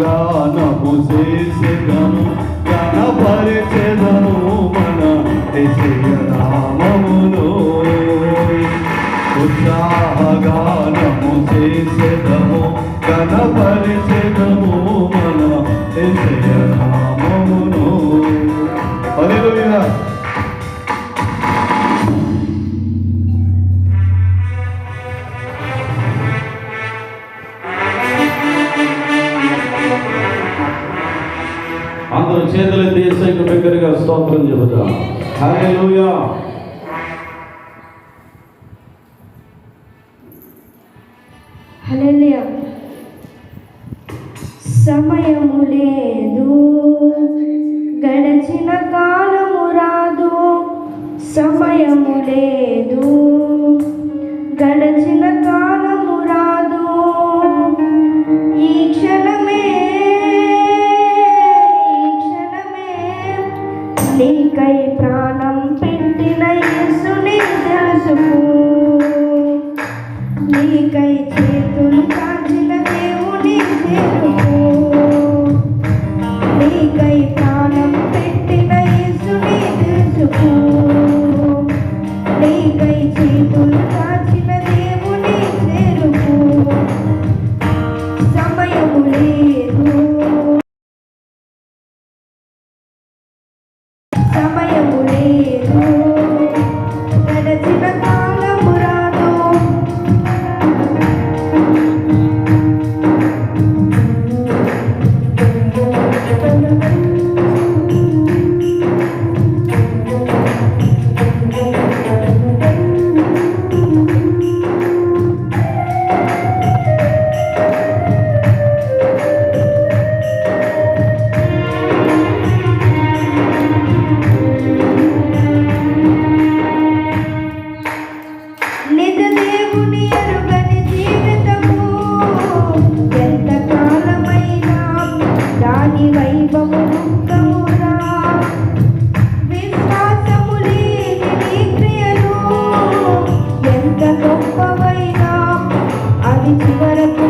గానపు చేసేదను గణపరిచెదను మన రామములో ఉత్సాహ గానము చేసేదము గణపరిచెదను చేతులు ఏసైకు దగ్గరగా స్తోత్రం చెబుతా. హరే లూయా సమయము లేదు. గడచిన కాలము రాదు. సమయము లేదు. చివరకు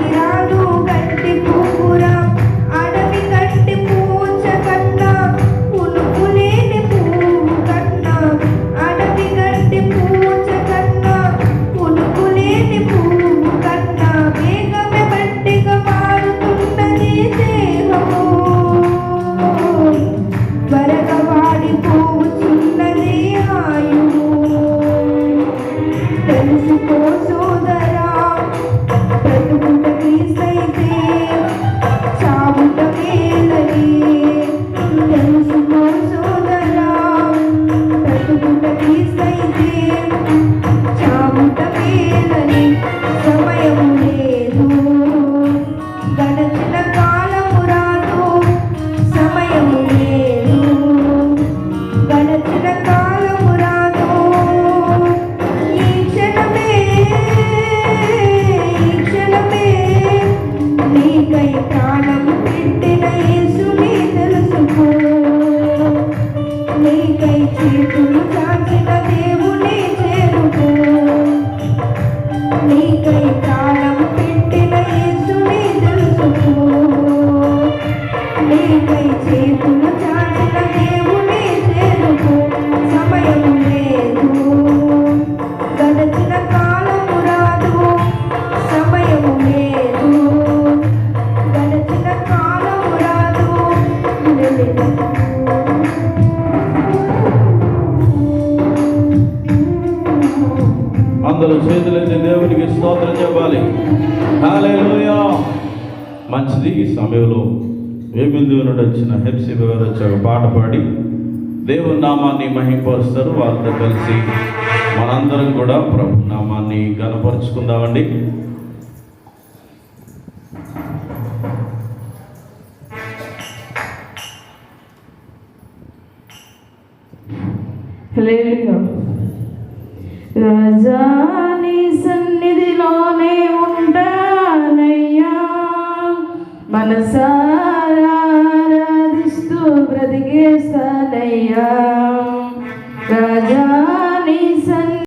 Make చేతులైతే దేవునికి స్తోత్రం చెప్పాలి. మంచిది ఈ సమయంలో వేమిందు నుండి వచ్చిన హెప్సిబ గారు వచ్చి ఒక పాట పాడి దేవుని నామాన్ని మహింపరుస్తారు. వారితో కలిసి మనందరం కూడా ప్రభు నామాన్ని గనపరుచుకుందామండి హల్లెలూయా. రాజాని మనసారాధిస్తూ బ్రతికేస్తానయ్యా.